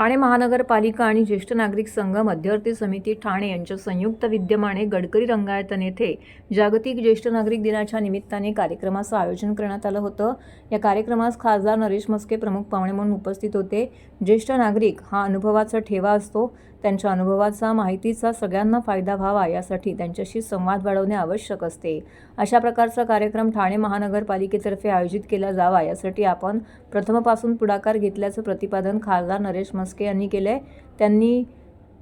ठाणे महानगरपालिका आणि ज्येष्ठ नागरिक संघ मध्यवर्ती समिती ठाणे यांच्या संयुक्त विद्यमाने गडकरी रंगायतन येथे जागतिक ज्येष्ठ नागरिक दिनाच्या निमित्ताने कार्यक्रमाचं आयोजन करण्यात आलं होतं. या कार्यक्रमास खासदार नरेश मस्के प्रमुख पाहुणे म्हणून उपस्थित होते. ज्येष्ठ नागरिक हा अनुभवाचा ठेवा असतो. त्यांच्या अनुभवाचा माहितीचा सगळ्यांना फायदा व्हावा यासाठी त्यांच्याशी संवाद वाढवणे आवश्यक असते. अशा प्रकारचा कार्यक्रम ठाणे महानगरपालिकेतर्फे आयोजित केला जावा यासाठी आपण प्रथमपासून पुढाकार घेतल्याचं प्रतिपादन खासदार नरेश मस्के यांनी केलंय. त्यांनी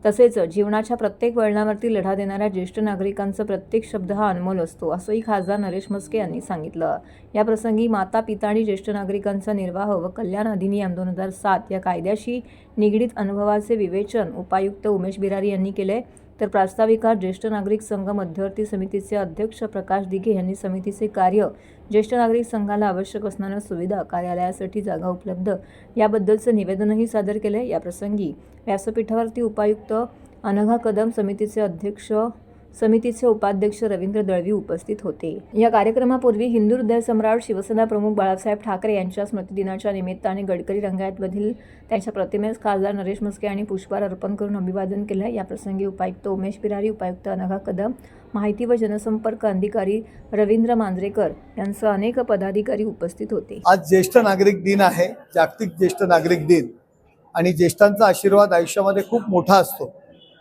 तसेच जीवनाच्या प्रत्येक वळणावरती लढा देणाऱ्या ज्येष्ठ नागरिकांचा प्रत्येक शब्द हा अनमोल असतो असंही खासदार नरेश मस्के यांनी सांगितलं. याप्रसंगी माता पिता आणि ज्येष्ठ नागरिकांचा निर्वाह व कल्याण अधिनियम दोन हजार सात या कायद्याशी निगडीत अनुभवाचे विवेचन उपायुक्त उमेश बिरारी यांनी केले तर प्रास्ताविका ज्येष्ठ नागरिक संघ मध्यवर्ती समितीचे अध्यक्ष प्रकाश दिघे यांनी समितीचे कार्य ज्येष्ठ नागरिक संघाला आवश्यक असणाऱ्या सुविधा कार्यालयासाठी जागा उपलब्ध याबद्दलचं निवेदनही सादर केलं याप्रसंगी व्यासपीठावरती उपायुक्त अनघा कदम समितीचे अध्यक्ष समितीचे उपाध्यक्ष रवींद्र दळवी उपस्थित होते. या कार्यक्रमापूर्वी हिंदू हृदय सम्राट शिवसेना प्रमुख बाळासाहेब ठाकरे यांच्या स्मृतिदिनाच्या निमित्ताने गडकरी रंगायतमधील त्यांच्या प्रतिमेस खासदार नरेश मस्के यांनी पुष्पहार अर्पण करून अभिवादन केलं. याप्रसंगी उपायुक्त उमेश बिरारी उपायुक्त अनघा कदम माहिती व जनसंपर्क अधिकारी रवींद्र मांजरेकर यांसह अनेक पदाधिकारी उपस्थित होते. आज ज्येष्ठ नागरिक दिन आहे जागतिक ज्येष्ठ नागरिक दिन. आणि ज्येष्ठांचा आशीर्वाद आयुष्यामध्ये खूप मोठा असतो.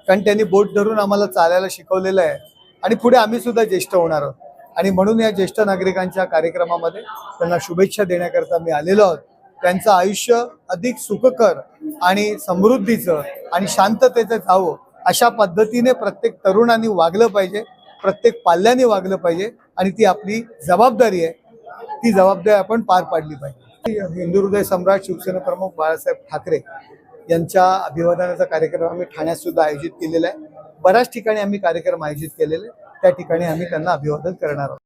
कारण त्यांनी बोट धरून आम्हाला चालायला शिकवलेलं आहे. आणि पुढे आम्ही सुद्धा ज्येष्ठ होणार आहोत. आणि म्हणून या ज्येष्ठ नागरिकांच्या कार्यक्रमामध्ये त्यांना शुभेच्छा देण्याकरता मी आलेलो आहोत. त्यांचं आयुष्य अधिक सुखकर आणि समृद्धीचं आणि शांततेचं जावं अशा पद्धतीने प्रत्येक तरुणांनी वागलं पाहिजे प्रत्येक पाल्याने वागलं पाहिजे आणि ती आपली जबाबदारी आहे. ती जबाबदारी आपण पार पाडली पाहिजे. हिंदू हृदय सम्राट शिवसेना प्रमुख बाळासाहेब ठाकरे यांच्या अभिवादनाचा कार्यक्रम आम्ही ठाण्यात सुद्धा आयोजित केलेला आहे बऱ्याच ठिकाणी आम्ही कार्यक्रम आयोजित केलेले आहे. त्या ठिकाणी आम्ही त्यांना अभिवादन करणार आहोत